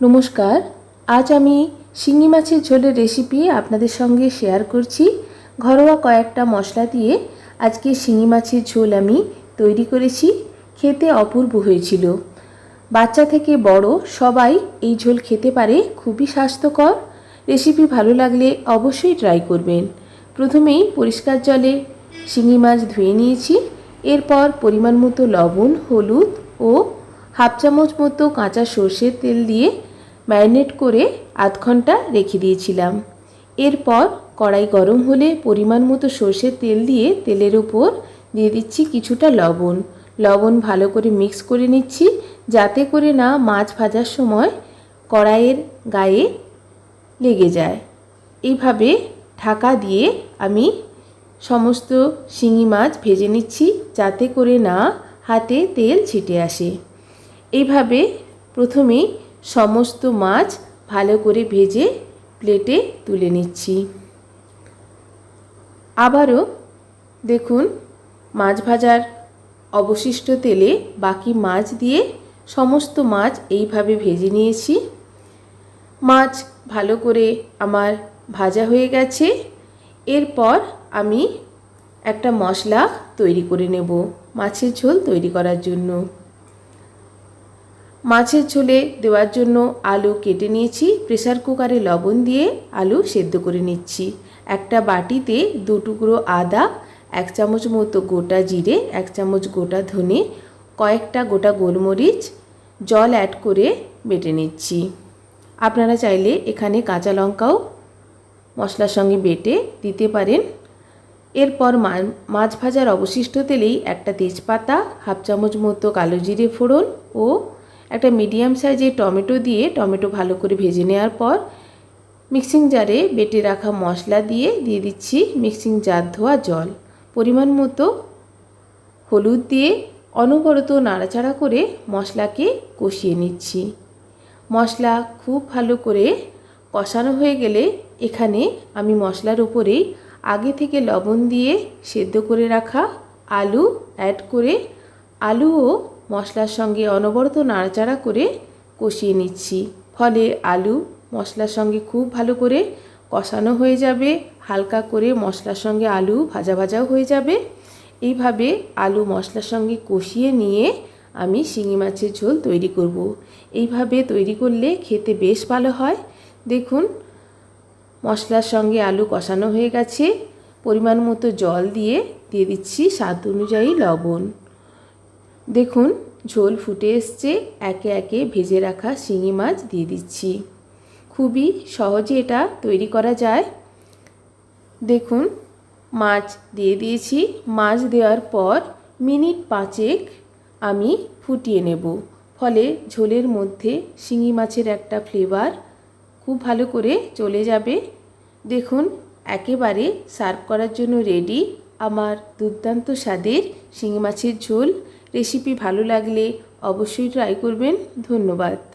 নমস্কার। আজ আমি শিঙি মাছের ঝোলের রেসিপি আপনাদের সঙ্গে শেয়ার করছি। ঘরোয়া কয়েকটা মশলা দিয়ে আজকে শিঙি মাছের ঝোল আমি তৈরি করেছি। খেতে অপূর্ব হয়েছিল। বাচ্চা থেকে বড় সবাই এই ঝোল খেতে পারে, খুবই স্বাস্থ্যকর। রেসিপি ভালো লাগলে অবশ্যই ট্রাই করবেন। প্রথমেই পরিষ্কার জলে শিঙি মাছ ধুয়ে নিয়েছি। এরপর পরিমাণ মতো লবণ, হলুদ ও হাফ চামচ মতো কাঁচা সর্ষের তেল দিয়ে ম্যারিনেট করে আধ ঘণ্টা রেখে দিয়েছিলাম। এরপর কড়াই গরম হলে পরিমাণ মতো সর্ষের তেল দিয়ে তেলের উপর দিয়ে দিচ্ছি কিছুটা লবণ। লবণ ভালো করে মিক্স করে নিচ্ছি যাতে করে না মাছ ভাজার সময় কড়াইয়ের গায়ে লেগে যায়। এইভাবে ঢাকা দিয়ে আমি সমস্ত শিঙি মাছ ভেজে নিচ্ছি যাতে করে না হাতে তেল ছিটে আসে। এইভাবে প্রথমেই সমস্ত মাছ ভালো করে ভেজে প্লেটে তুলে নিচ্ছি। আবারও দেখুন, মাছ ভাজার অবশিষ্ট তেলে বাকি মাছ দিয়ে সমস্ত মাছ এইভাবে ভেজে নিয়েছি। মাছ ভালো করে আমার ভাজা হয়ে গেছে। এরপর আমি একটা মশলা তৈরি করে নেব মাছের ঝোল তৈরি করার জন্য। মাছের ঝোলে দেওয়ার জন্য আলু কেটে নিয়েছি, প্রেসার কুকারে লবণ দিয়ে আলু সেদ্ধ করে নিচ্ছি। একটা বাটিতে দু টুকরো আদা, এক চামচ মতো গোটা জিরে, এক চামচ গোটা ধনে, কয়েকটা গোটা গোলমরিচ, জল অ্যাড করে বেটে নিচ্ছি। আপনারা চাইলে এখানে কাঁচা লঙ্কাও মশলার সঙ্গে বেটে দিতে পারেন। এরপর মাছ ভাজার অবশিষ্ট তেলেই একটা তেজপাতা, হাফ চামচ মতো কালো জিরে ফোড়ন ও একটা মিডিয়াম সাইজের টমেটো দিয়ে টমেটো ভালো করে ভেজে নেওয়ার পর মিক্সিং জারে বেটে রাখা মশলা দিয়ে দিয়ে দিচ্ছি মিক্সিং জার ধোয়া জল। পরিমাণ মতো হলুদ দিয়ে অনবরত নাড়াচাড়া করে মশলাকে কষিয়ে নিচ্ছি। মশলা খুব ভালো করে কষানো হয়ে গেলে এখানে আমি মশলার উপরে আগে থেকে লবণ দিয়ে সেদ্ধ করে রাখা আলু অ্যাড করে আলু ও মশলার সঙ্গে অনবরত নাড়াচাড়া করে কষিয়ে নিচ্ছি। ফলে আলু মশলার সঙ্গে খুব ভালো করে কষানো হয়ে যাবে। হালকা করে মশলার সঙ্গে আলু ভাজা ভাজাও হয়ে যাবে। এইভাবে আলু মশলার সঙ্গে কষিয়ে নিয়ে আমি শিঙি মাছের ঝোল তৈরি করব। এইভাবে তৈরি করলে খেতে বেশ ভালো হয়। দেখুন, মশলার সঙ্গে আলু কষানো হয়ে গেছে। পরিমাণ মতো জল দিয়ে দিয়ে দিচ্ছি স্বাদ অনুযায়ী লবণ। দেখুন, ঝোল ফুটে এসছে, একে একে ভেজে রাখা শিঙি মাছ দিয়ে দিচ্ছি। খুবই সহজে এটা তৈরি করা যায়। দেখুন, মাছ দিয়ে দিয়েছি। মাছ দেওয়ার পর মিনিট পাঁচেক আমি ফুটিয়ে নেব। ফলে ঝোলের মধ্যে শিঙি মাছের একটা ফ্লেভার খুব ভালো করে চলে যাবে। দেখুন, একেবারে সার্ভ করার জন্য রেডি। আমার দুর্দান্ত স্বাদের শিঙি মাছের ঝোল। রেসিপি ভালো লাগলে অবশ্যই ট্রাই করবেন। ধন্যবাদ।